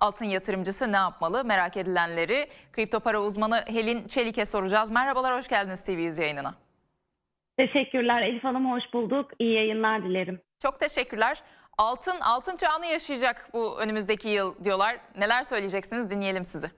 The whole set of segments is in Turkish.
altın yatırımcısı ne yapmalı? Merak edilenleri kripto para uzmanı Helin Çelik'e soracağız. Merhabalar, hoş geldiniz TV Yüz yayınına. Teşekkürler Elif Hanım hoş bulduk. İyi yayınlar dilerim. Çok teşekkürler. Altın, altın çağını yaşayacak bu önümüzdeki yıl diyorlar. Neler söyleyeceksiniz dinleyelim sizi.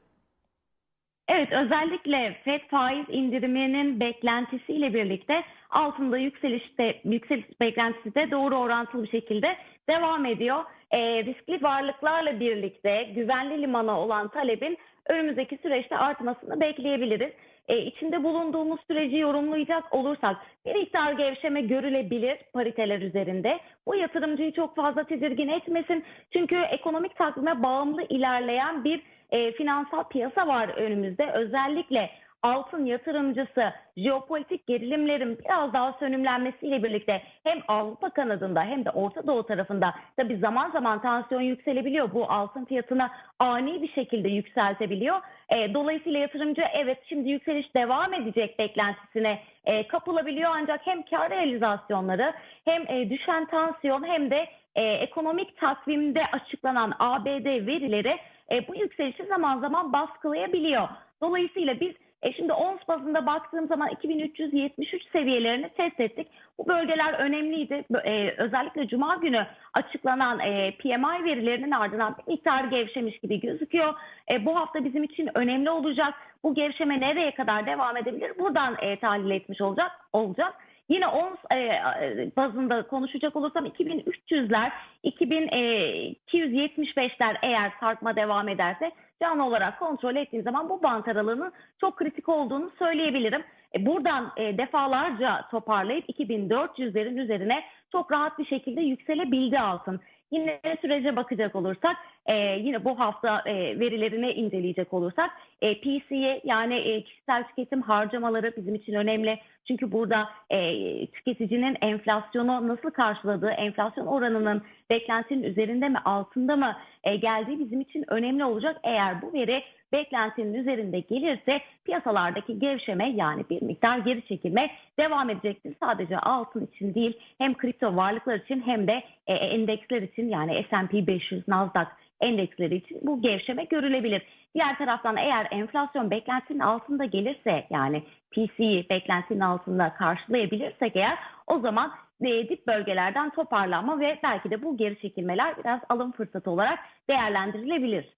Evet özellikle FED faiz indiriminin beklentisiyle birlikte altında yükselişte yükseliş beklentisi de doğru orantılı bir şekilde devam ediyor. E, riskli varlıklarla birlikte güvenli limana olan talebin önümüzdeki süreçte artmasını bekleyebiliriz. E, içinde bulunduğumuz süreci yorumlayacak olursak bir miktar gevşeme görülebilir pariteler üzerinde. Bu yatırımcıyı çok fazla tedirgin etmesin. Çünkü ekonomik takvime bağımlı ilerleyen bir e, finansal piyasa var önümüzde. Özellikle altın yatırımcısı jeopolitik gerilimlerin biraz daha sönümlenmesiyle birlikte hem Avrupa kanadında hem de Orta Doğu tarafında tabi zaman zaman tansiyon yükselebiliyor. Bu altın fiyatını ani bir şekilde yükseltebiliyor. E, dolayısıyla yatırımcı evet şimdi yükseliş devam edecek beklentisine e, kapılabiliyor ancak hem kar realizasyonları hem e, düşen tansiyon hem de e, ekonomik takvimde açıklanan ABD verileri e, bu yükselişi zaman zaman baskılayabiliyor. Dolayısıyla biz e, şimdi ons bazında baktığım zaman 2373 seviyelerini test ettik. Bu bölgeler önemliydi. E, özellikle Cuma günü açıklanan e, PMI verilerinin ardından bir miktar gevşemiş gibi gözüküyor. E, bu hafta bizim için önemli olacak. Bu gevşeme nereye kadar devam edebilir? Buradan e, tahlil etmiş olacak. olacak. Yine ons e, bazında konuşacak olursam 2300'ler, 2275'ler eğer sarkma devam ederse canlı olarak kontrol ettiğim zaman bu bant aralığının çok kritik olduğunu söyleyebilirim. E, buradan e, defalarca toparlayıp 2400'lerin üzerine çok rahat bir şekilde yükselebildi altın. Yine sürece bakacak olursak e, yine bu hafta e, verilerini inceleyecek olursak e, PCE yani e, kişisel tüketim harcamaları bizim için önemli. Çünkü burada e, tüketicinin enflasyonu nasıl karşıladığı, enflasyon oranının beklentinin üzerinde mi altında mı e, geldiği bizim için önemli olacak. Eğer bu veri beklentinin üzerinde gelirse piyasalardaki gevşeme yani bir miktar geri çekilme devam edecektir. Sadece altın için değil hem kripto varlıklar için hem de e, endeksler için yani S&P 500, Nasdaq endeksleri için bu gevşeme görülebilir. Diğer taraftan eğer enflasyon beklentinin altında gelirse yani PC'yi beklentinin altında karşılayabilirsek eğer o zaman e, dip bölgelerden toparlanma ve belki de bu geri çekilmeler biraz alım fırsatı olarak değerlendirilebilir.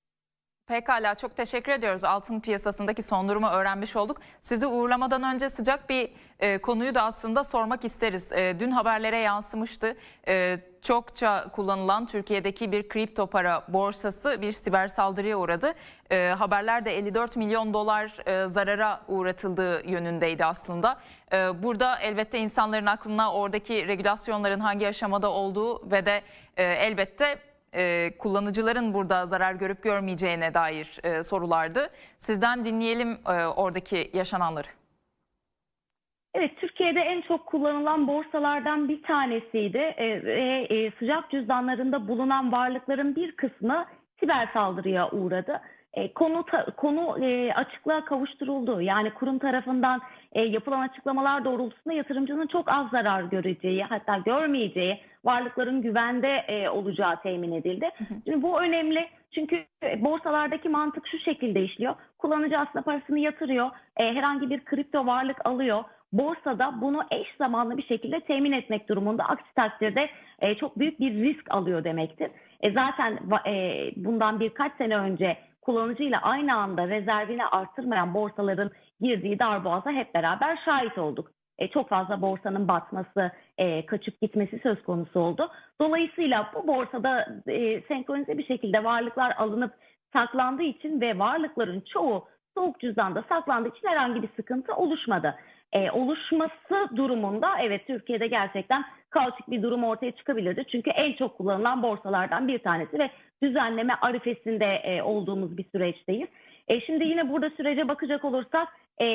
Pekala çok teşekkür ediyoruz. Altın piyasasındaki son durumu öğrenmiş olduk. Sizi uğurlamadan önce sıcak bir e, konuyu da aslında sormak isteriz. E, dün haberlere yansımıştı. E, çokça kullanılan Türkiye'deki bir kripto para borsası bir siber saldırıya uğradı. E, haberlerde 54 milyon dolar e, zarara uğratıldığı yönündeydi aslında. E, burada elbette insanların aklına oradaki regülasyonların hangi aşamada olduğu ve de e, elbette e, kullanıcıların burada zarar görüp görmeyeceğine dair e, sorulardı. Sizden dinleyelim e, oradaki yaşananları. Evet, Türkiye'de en çok kullanılan borsalardan bir tanesiydi e, ve e, sıcak cüzdanlarında bulunan varlıkların bir kısmı siber saldırıya uğradı. E, konu ta, konu e, açıklığa kavuşturuldu. Yani kurum tarafından e, yapılan açıklamalar doğrultusunda yatırımcının çok az zarar göreceği, hatta görmeyeceği, varlıkların güvende e, olacağı temin edildi. Şimdi bu önemli. Çünkü borsalardaki mantık şu şekilde işliyor. Kullanıcı aslında parasını yatırıyor, e, herhangi bir kripto varlık alıyor. Borsada bunu eş zamanlı bir şekilde temin etmek durumunda. Aksi takdirde e, çok büyük bir risk alıyor demektir. E, zaten e, bundan birkaç sene önce kullanıcıyla aynı anda rezervini arttırmayan borsaların girdiği darboğaza hep beraber şahit olduk. E, çok fazla borsanın batması, e, kaçıp gitmesi söz konusu oldu. Dolayısıyla bu borsada e, senkronize bir şekilde varlıklar alınıp saklandığı için ve varlıkların çoğu soğuk cüzdanda saklandığı için herhangi bir sıkıntı oluşmadı. E, oluşması durumunda evet Türkiye'de gerçekten kaotik bir durum ortaya çıkabilirdi. Çünkü en çok kullanılan borsalardan bir tanesi ve düzenleme arifesinde e, olduğumuz bir süreçteyiz. E, şimdi yine burada sürece bakacak olursak e,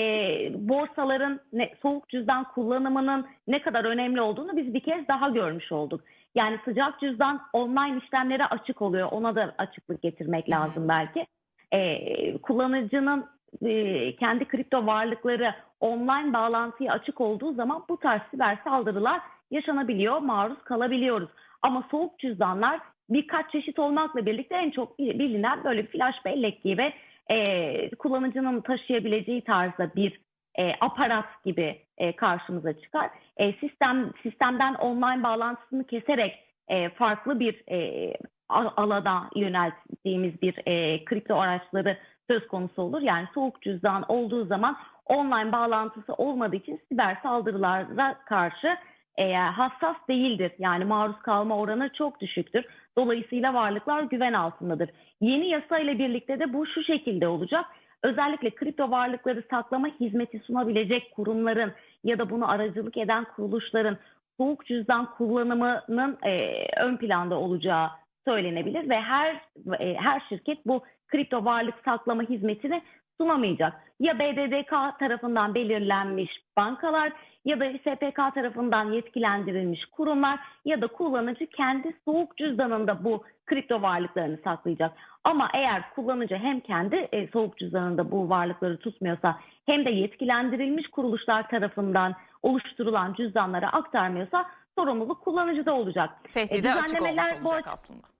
borsaların ne, soğuk cüzdan kullanımının ne kadar önemli olduğunu biz bir kez daha görmüş olduk. Yani sıcak cüzdan online işlemlere açık oluyor. Ona da açıklık getirmek lazım belki. E, kullanıcının e, kendi kripto varlıkları online bağlantıya açık olduğu zaman bu tarz siber saldırılar yaşanabiliyor, maruz kalabiliyoruz. Ama soğuk cüzdanlar birkaç çeşit olmakla birlikte en çok bilinen böyle flash bellek gibi e, kullanıcının taşıyabileceği tarzda bir e, aparat gibi e, karşımıza çıkar. E, sistem sistemden online bağlantısını keserek e, farklı bir e, alana yönelttiğimiz bir e, kripto araçları söz konusu olur. Yani soğuk cüzdan olduğu zaman online bağlantısı olmadığı için siber saldırılara karşı e, hassas değildir. Yani maruz kalma oranı çok düşüktür. Dolayısıyla varlıklar güven altındadır. Yeni yasa ile birlikte de bu şu şekilde olacak. Özellikle kripto varlıkları saklama hizmeti sunabilecek kurumların ya da bunu aracılık eden kuruluşların soğuk cüzdan kullanımının e, ön planda olacağı söylenebilir ve her e, her şirket bu kripto varlık saklama hizmetini sunamayacak. Ya BDDK tarafından belirlenmiş bankalar ya da SPK tarafından yetkilendirilmiş kurumlar ya da kullanıcı kendi soğuk cüzdanında bu kripto varlıklarını saklayacak. Ama eğer kullanıcı hem kendi e, soğuk cüzdanında bu varlıkları tutmuyorsa hem de yetkilendirilmiş kuruluşlar tarafından oluşturulan cüzdanlara aktarmıyorsa sorumluluk kullanıcıda olacak. Tehdide E, açık olmuş düzenlemeler bu olacak aç- aslında.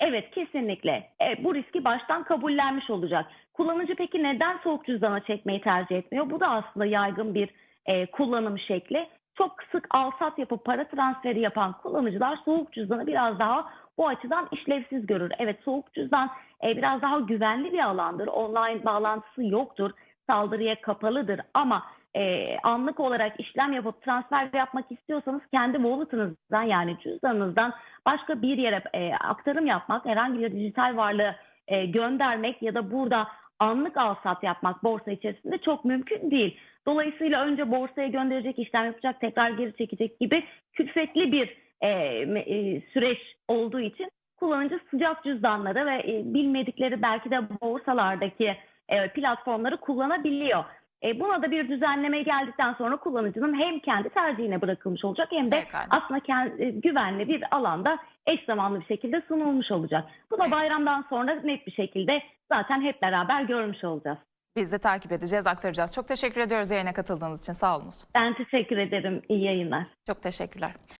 Evet kesinlikle. E, bu riski baştan kabullenmiş olacak. Kullanıcı peki neden soğuk cüzdana çekmeyi tercih etmiyor? Bu da aslında yaygın bir e, kullanım şekli. Çok sık al-sat yapıp para transferi yapan kullanıcılar soğuk cüzdanı biraz daha bu açıdan işlevsiz görür. Evet soğuk cüzdan e, biraz daha güvenli bir alandır. Online bağlantısı yoktur. Saldırıya kapalıdır ama e, anlık olarak işlem yapıp transfer yapmak istiyorsanız kendi wallet'ınızdan yani cüzdanınızdan başka bir yere e, aktarım yapmak, herhangi bir dijital varlığı e, göndermek ya da burada anlık al-sat yapmak borsa içerisinde çok mümkün değil. Dolayısıyla önce borsaya gönderecek, işlem yapacak, tekrar geri çekecek gibi külfetli bir e, e, süreç olduğu için kullanıcı sıcak cüzdanları ve e, bilmedikleri belki de borsalardaki e, platformları kullanabiliyor. E, buna da bir düzenleme geldikten sonra kullanıcının hem kendi tercihine bırakılmış olacak hem de Pekala. aslında kendi, güvenli bir alanda eş zamanlı bir şekilde sunulmuş olacak. Bu da bayramdan sonra net bir şekilde zaten hep beraber görmüş olacağız. Biz de takip edeceğiz, aktaracağız. Çok teşekkür ediyoruz yayına katıldığınız için. Sağ olunuz. Ben teşekkür ederim. İyi yayınlar. Çok teşekkürler.